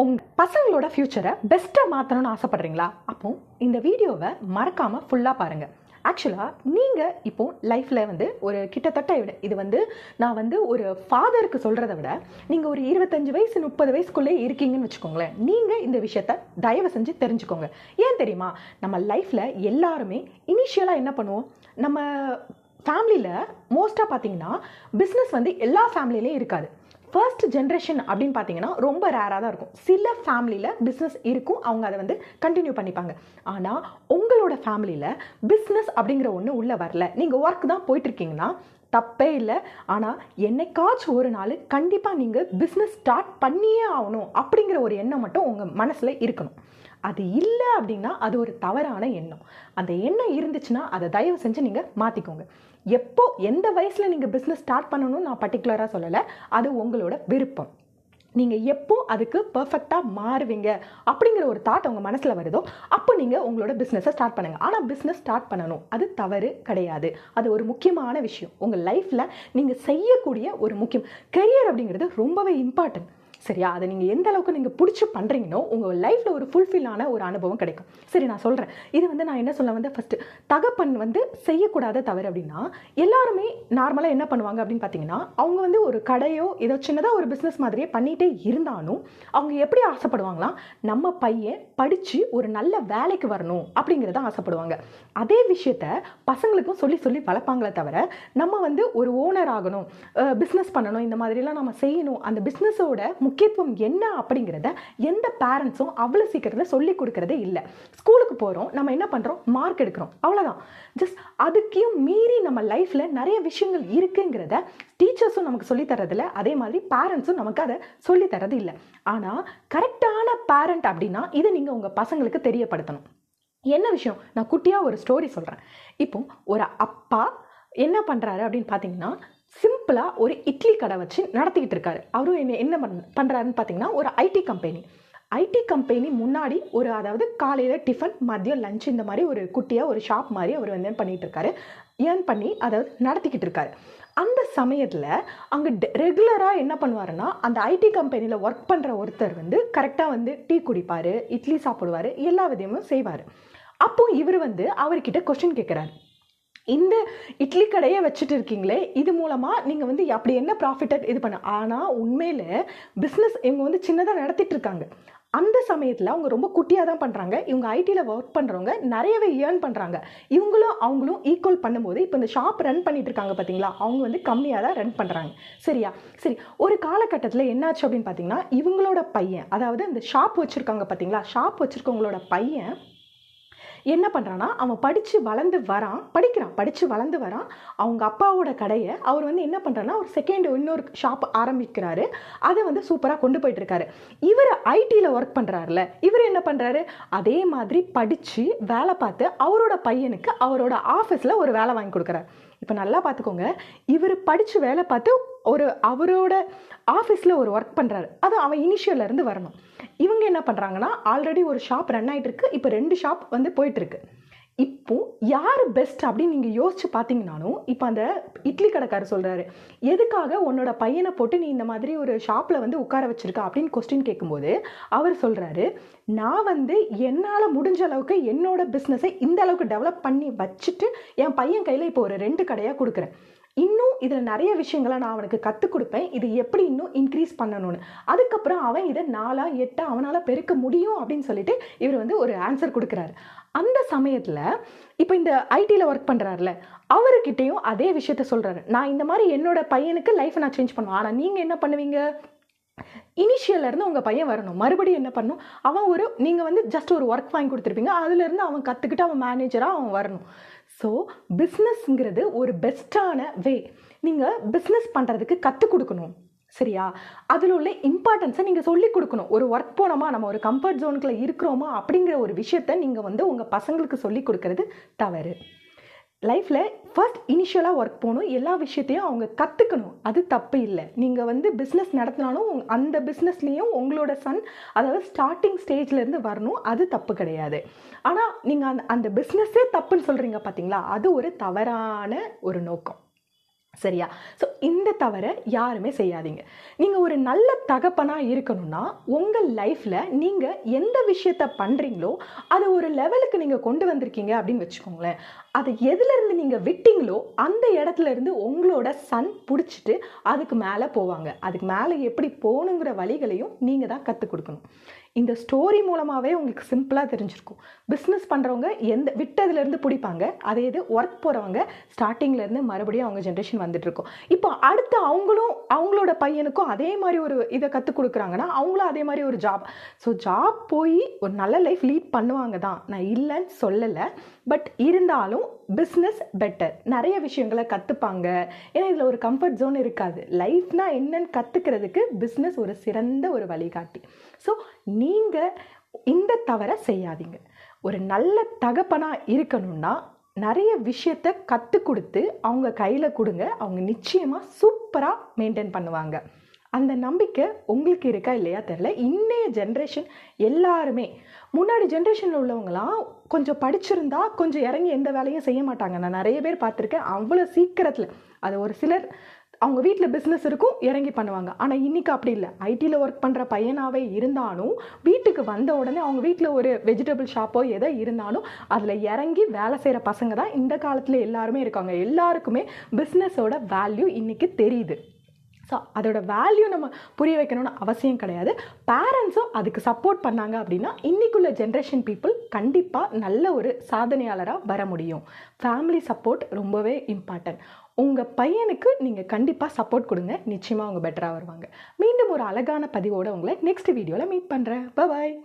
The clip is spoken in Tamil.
உங்க பசங்களோட ஃப்யூச்சரை பெஸ்ட்டாக மாற்றணும்னு ஆசைப்பட்றீங்களா? அப்போ இந்த வீடியோவை மறக்காமல் ஃபுல்லாக பாருங்கள் ஆக்சுவலாக நீங்கள் இப்போது லைஃப்பில் வந்து ஒரு கிட்டத்தட்ட விட இது வந்து நான் வந்து ஒரு ஃபாதருக்கு சொல்கிறத விட நீங்கள் ஒரு இருபத்தஞ்சு வயசு முப்பது வயசுக்குள்ளே இருக்கீங்கன்னு வச்சுக்கோங்களேன். நீங்கள் இந்த விஷயத்த தயவு செஞ்சு தெரிஞ்சுக்கோங்க. ஏன் தெரியுமா? நம்ம லைஃப்பில் எல்லாருமே இனிஷியலாக என்ன பண்ணுவோம்? நம்ம ஃபேமிலியில் மோஸ்ட்டாக பார்த்தீங்கன்னா பிஸ்னஸ் வந்து எல்லா ஃபேமிலியிலையும் இருக்காது. ஃபர்ஸ்ட் ஜென்ரேஷன் அப்படின்னு பார்த்தீங்கன்னா ரொம்ப ரேராக தான் இருக்கும். சில ஃபேமிலியில் பிஸ்னஸ் இருக்கும். அவங்க அதை வந்து கண்டினியூ பண்ணிப்பாங்க. ஆனால் உங்களோட ஃபேமிலியில் பிஸ்னஸ் அப்படிங்கிற ஒன்று உள்ளே வரல. நீங்கள் ஒர்க் தான் போயிட்டுருக்கீங்கன்னா தப்பே இல்லை. ஆனால் என்னைக்காச்சும் ஒரு நாள் கண்டிப்பாக நீங்கள் பிஸ்னஸ் ஸ்டார்ட் பண்ணியே ஆகணும் அப்படிங்கிற ஒரு எண்ணம் மட்டும் உங்கள் மனசில் இருக்கணும். அது இல்லை அப்படின்னா அது ஒரு தவறான எண்ணம். அந்த எண்ணம் இருந்துச்சுன்னா அதை தயவு செஞ்சு நீங்கள் மாற்றிக்கோங்க எப்போ எந்த வயசில் நீங்கள் பிஸ்னஸ் ஸ்டார்ட் பண்ணணும்னு நான் பர்டிகுலராக சொல்லலை அது உங்களோட விருப்பம். நீங்கள் எப்போ அதுக்கு பர்ஃபெக்டாக மாறுவீங்க அப்படிங்கிற ஒரு தாட் உங்கள் மனசில் வருதோ அப்போ நீங்கள் உங்களோட பிஸ்னஸை ஸ்டார்ட் பண்ணுங்கள் ஆனால் பிஸ்னஸ் ஸ்டார்ட் பண்ணணும் அது தவறு கிடையாது. அது ஒரு முக்கியமான விஷயம். உங்கள் லைஃப்பில் நீங்கள் செய்யக்கூடிய ஒரு முக்கியம். கரியர் அப்படிங்கிறது ரொம்பவே இம்பார்ட்டன்ட் சரியா அதை நீங்கள் எந்த அளவுக்கு நீங்கள் பிடிச்சி பண்ணுறீங்களோ உங்கள் லைஃப்பில் ஒரு ஃபுல்ஃபில்லான ஒரு அனுபவம் கிடைக்கும். சரி நான் சொல்கிறேன் இது வந்து நான் என்ன சொல்ல வந்து ஃபஸ்ட்டு தகப்பன் வந்து செய்யக்கூடாத தவறு அப்படின்னா எல்லாருமே நார்மலாக என்ன பண்ணுவாங்க அப்படின்னு பார்த்தீங்கன்னா அவங்க வந்து ஒரு கடையோ ஏதோ சின்னதாக ஒரு பிஸ்னஸ் மாதிரியே பண்ணிகிட்டே இருந்தாலும் அவங்க எப்படி ஆசைப்படுவாங்களாம்? நம்ம பையன் படித்து ஒரு நல்ல வேலைக்கு வரணும் அப்படிங்கிறத ஆசைப்படுவாங்க. அதே விஷயத்த பசங்களுக்கும் சொல்லி சொல்லி வளர்ப்பாங்களே தவிர நம்ம வந்து ஒரு ஓனர் ஆகணும் பிஸ்னஸ் பண்ணணும் இந்த மாதிரிலாம் நம்ம செய்யணும். அந்த பிஸ்னஸோட முக்கிய முக்கியத்துவம் என்ன அப்படிங்கிறத எந்த பேரண்ட்ஸும் அவ்வளோ சீக்கிரத்தில் சொல்லி கொடுக்கறதே இல்லை. ஸ்கூலுக்கு போகிறோம் நம்ம என்ன பண்ணுறோம் மார்க் எடுக்கிறோம். அவ்வளோதான் ஜஸ்ட் அதுக்கையும் மீறி நம்ம லைஃப்பில் நிறைய விஷயங்கள் இருக்குங்கிறத டீச்சர்ஸும் நமக்கு சொல்லித்தரதில்ல அதே மாதிரி பேரண்ட்ஸும் நமக்கு அதை சொல்லித்தரது இல்லை ஆனால் கரெக்டான பேரண்ட் அப்படின்னா இதை நீங்கள் உங்கள் பசங்களுக்கு தெரியப்படுத்தணும். என்ன விஷயம்? நான் குட்டியாக ஒரு ஸ்டோரி சொல்கிறேன் இப்போ ஒரு அப்பா என்ன பண்ணுறாரு அப்படின்னு பார்த்தீங்கன்னா சிம்பிளாக ஒரு இட்லி கடை வச்சு நடத்திக்கிட்டு இருக்காரு. அவரும் என்ன என்ன பண் பண்ணுறாருன்னு பார்த்தீங்கன்னா ஒரு ஐடி கம்பெனி ஐடி கம்பெனி முன்னாடி ஒரு அதாவது காலையில் டிஃபன் மதியம் லஞ்ச் இந்த மாதிரி ஒரு குட்டியாக ஒரு ஷாப் மாதிரி அவர் வந்து என்ன பண்ணிகிட்டு இருக்காரு. ஏர்ன் பண்ணி அதாவது நடத்திக்கிட்டு இருக்காரு. அந்த சமயத்தில் அங்கே ரெகுலராக என்ன பண்ணுவாருன்னா அந்த ஐடி கம்பெனியில் ஒர்க் பண்ணுற ஒருத்தர் வந்து கரெக்டாக வந்து டீ குடிப்பார் இட்லி சாப்பிடுவார் எல்லா விதமும் செய்வார். அப்போ இவர் வந்து அவர்கிட்ட கொஸ்டின் கேட்குறாரு இந்த இட்லி கடையை வச்சுட்டு இருக்கீங்களே இது மூலமாக நீங்கள் வந்து அப்படி என்ன ப்ராஃபிட்டை இது பண்ண ஆனால் உண்மையில் பிஸ்னஸ் இவங்க வந்து சின்னதாக நடத்திட்டு இருக்காங்க. அந்த சமயத்தில் அவங்க ரொம்ப குட்டியாக தான் பண்ணுறாங்க இவங்க ஐடியில் ஒர்க் பண்ணுறவங்க நிறையவே ஏர்ன் பண்ணுறாங்க இவங்களும் அவங்களும் ஈக்குவல் பண்ணும்போது இப்போ இந்த ஷாப் ரன் பண்ணிட்டு இருக்காங்க பார்த்தீங்களா அவங்க வந்து கம்மியாக தான் ரன் பண்ணுறாங்க சரியா? சரி ஒரு காலகட்டத்தில் என்னாச்சு அப்படின்னு பார்த்தீங்கன்னா இவங்களோட பையன் அதாவது இந்த ஷாப் வச்சுருக்காங்க பார்த்தீங்களா ஷாப் வச்சுருக்கவங்களோட பையன் என்ன பண்ணுறான்னா அவன் படித்து வளர்ந்து வரான் படிக்கிறான் படித்து வளர்ந்து வரான். அவங்க அப்பாவோட கடையை அவர் வந்து என்ன பண்ணுறான்னா ஒரு செகண்ட் இன்னொரு ஷாப் ஆரம்பிக்கிறாரு. அதை வந்து சூப்பராக கொண்டு போயிட்டுருக்காரு இவர் ஐடியில் ஒர்க் பண்ணுறாருல இவர் என்ன பண்ணுறாரு அதே மாதிரி படித்து வேலை பார்த்து அவரோட பையனுக்கு அவரோட ஆஃபீஸில் ஒரு வேலை வாங்கி கொடுக்குறாரு. இப்போ நல்லா பார்த்துக்கோங்க இவர் படித்து வேலை பார்த்து ஒரு அவரோட ஆஃபீஸில் ஒரு ஒர்க் பண்ணுறாரு அது அவன் இனிஷியல்லேருந்து வரணும். இவங்க என்ன பண்ணுறாங்கன்னா ஆல்ரெடி ஒரு ஷாப் ரன் ஆகிட்டு இருக்கு. இப்போ ரெண்டு ஷாப் வந்து போயிட்டுருக்கு இப்போ யார் பெஸ்ட் அப்படின்னு நீங்கள் யோசிச்சு பார்த்தீங்கனாலும் இப்போ அந்த இட்லி கடைக்காரர் சொல்கிறாரு எதுக்காக உன்னோட பையனை போட்டு நீ இந்த மாதிரி ஒரு ஷாப்பில் வந்து உட்கார வச்சிருக்க? அப்படின்னு கொஸ்டின் கேட்கும்போது அவர் சொல்கிறாரு நான் வந்து என்னால் முடிஞ்ச அளவுக்கு என்னோட பிஸ்னஸை இந்த அளவுக்கு டெவலப் பண்ணி வச்சுட்டு என் பையன் கையில் இப்போ ஒரு ரெண்டு கடையாக கொடுக்குறேன். இன்னும் இதில் நிறைய விஷயங்களை நான் அவனுக்கு கற்றுக் கொடுப்பேன். இது எப்படி இன்னும் இன்க்ரீஸ் பண்ணணும்னு. அதுக்கப்புறம் அவன் இதை நாலா எட்டாக அவனால் பெருக்க முடியும் அப்படின்னு சொல்லிட்டு இவர் வந்து ஒரு ஆன்சர் கொடுக்குறாரு. அந்த சமயத்தில் இப்போ இந்த ஐடியில் ஒர்க் பண்ணுறாருல அவர்கிட்டையும் அதே விஷயத்த சொல்கிறாரு நான் இந்த மாதிரி என்னோட பையனுக்கு லைஃப்பை நான் சேஞ்ச் பண்ணுவேன். ஆனால் நீங்கள் என்ன பண்ணுவீங்க? இனிஷியல்லேருந்து உங்கள் பையன் வரணும். மறுபடியும் என்ன பண்ணணும் அவன் ஒரு நீங்கள் வந்து ஜஸ்ட் ஒரு ஒர்க் வாங்கி கொடுத்துருப்பீங்க. அதுலேருந்து அவன் கற்றுக்கிட்டு அவன் மேனேஜராக அவன் வரணும். ஸோ பிஸ்னஸ்ங்கிறது ஒரு பெஸ்ட்டான வே நீங்கள் பிஸ்னஸ் பண்ணுறதுக்கு கற்றுக் கொடுக்கணும். சரியா? அதில் உள்ள இம்பார்ட்டன்ஸை நீங்கள் சொல்லி கொடுக்கணும். ஒரு ஒர்க் போனோமா நம்ம ஒரு கம்ஃபர்ட் ஜோனுக்குள்ளே இருக்கிறோமா அப்படிங்கிற ஒரு விஷயத்த நீங்கள் வந்து உங்கள் பசங்களுக்கு சொல்லி கொடுக்கறது தவறு. லைஃப்பில் ஃபர்ஸ்ட் இனிஷியலாக ஒர்க் போகணும். எல்லா விஷயத்தையும் அவங்க கற்றுக்கணும் அது தப்பு இல்லை. நீங்கள் வந்து பிஸ்னஸ் நடத்தினாலும் அந்த பிஸ்னஸ்லேயும் உங்களோட சன் அதாவது ஸ்டார்டிங் ஸ்டேஜ்லேருந்து வரணும். அது தப்பு கிடையாது. ஆனால் நீங்கள் அந்த அந்த பிஸ்னஸே தப்புன்னு சொல்கிறீங்க பார்த்தீங்களா அது ஒரு தவறான ஒரு நோக்கம். சரியா? ஸோ இந்த தவிர யாருமே செய்யாதீங்க. நீங்கள் ஒரு நல்ல தகப்பனாக இருக்கணும்னா உங்கள் லைஃப்பில் நீங்கள் எந்த விஷயத்த பண்ணுறீங்களோ அதை ஒரு லெவலுக்கு நீங்கள் கொண்டு வந்திருக்கீங்க அப்படின்னு வச்சுக்கோங்களேன். அதை எதுலேருந்து நீங்கள் விட்டீங்களோ அந்த இடத்துல இருந்து உங்களோட சன் பிடிச்சிட்டு அதுக்கு மேலே போவாங்க. அதுக்கு மேலே எப்படி போகணுங்கிற வழிகளையும் நீங்கள் தான் கற்றுக் கொடுக்கணும். இந்த ஸ்டோரி மூலமாகவே உங்களுக்கு சிம்பிளாக தெரிஞ்சிருக்கும். பிஸ்னஸ் பண்ணுறவங்க எந்த விட்டதுலேருந்து பிடிப்பாங்க அதே இது ஒர்க் போகிறவங்க ஸ்டார்டிங்லேருந்து மறுபடியும் அவங்க ஜென்ரேஷன் வந்துட்டுருக்கோம். இப்போ அடுத்து அவங்களும் அவங்களோட பையனுக்கும் அதே மாதிரி ஒரு இதை கற்றுக் கொடுக்குறாங்கன்னா அவங்களும் அதே மாதிரி ஒரு ஜாப் ஸோ ஜாப் போய் ஒரு நல்ல லைஃப் லீட் பண்ணுவாங்க தான். நான் இல்லைன்னு சொல்லலை. பட் இருந்தாலும் பிஸ்னஸ் பெட்டர் நிறைய விஷயங்களை கற்றுப்பாங்க ஏன்னா இதில் ஒரு கம்ஃபர்ட் ஜோன் இருக்காது. லைஃப்னா என்னன்னு கற்றுக்கிறதுக்கு பிஸ்னஸ் ஒரு சிறந்த ஒரு வழிகாட்டி. ஸோ நீங்கள் இந்த தவறை செய்யாதீங்க. ஒரு நல்ல தகப்பனாக இருக்கணும்னா நிறைய விஷயத்த கற்றுக் கொடுத்து அவங்க கையில் கொடுங்க. அவங்க நிச்சயமாக சூப்பராக மெயின்டைன் பண்ணுவாங்க. அந்த நம்பிக்கை உங்களுக்கு இருக்கா இல்லையா தெரில இன்றைய ஜென்ரேஷன் எல்லாருமே முன்னாடி ஜென்ரேஷனில் உள்ளவங்களாம் கொஞ்சம் படிச்சிருந்தா கொஞ்சம் இறங்கி எந்த வேலையும் செய்ய மாட்டாங்க. நான் நிறைய பேர் பார்த்துருக்கேன். அவ்வளோ சீக்கிரத்தில் அது ஒரு சிலர் அவங்க வீட்டில் பிஸ்னஸ் இருக்கும் இறங்கி பண்ணுவாங்க. ஆனால் இன்றைக்கி அப்படி இல்லை. ஐடியில் ஒர்க் பண்ணுற பையனாகவே இருந்தாலும் வீட்டுக்கு வந்த உடனே அவங்க வீட்டில் ஒரு வெஜிடபிள் ஷாப்போ எதோ இருந்தாலும் அதில் இறங்கி வேலை செய்கிற பசங்க தான் இந்த காலத்தில் எல்லாருமே இருக்காங்க. எல்லாருக்குமே பிஸ்னஸோட வேல்யூ இன்றைக்கி தெரியுது. ஸோ அதோட வேல்யூ நம்ம புரிய வைக்கணும்னு அவசியம் கிடையாது. பேரண்ட்ஸும் அதுக்கு சப்போர்ட் பண்ணாங்க அப்படின்னா இன்றைக்குள்ள ஜென்ரேஷன் பீப்புள் கண்டிப்பாக நல்ல ஒரு சாதனையாளராக வர முடியும். ஃபேமிலி சப்போர்ட் ரொம்பவே இம்பார்ட்டன்ட் உங்கள் பையனுக்கு நீங்கள் கண்டிப்பாக சப்போர்ட் கொடுங்க. நிச்சயமாக அவங்க பெட்டராக வருவாங்க. மீண்டும் ஒரு அழகான பதிவோடு உங்களை நெக்ஸ்ட் வீடியோவில் மீட் பண்ணுறேன் பாய்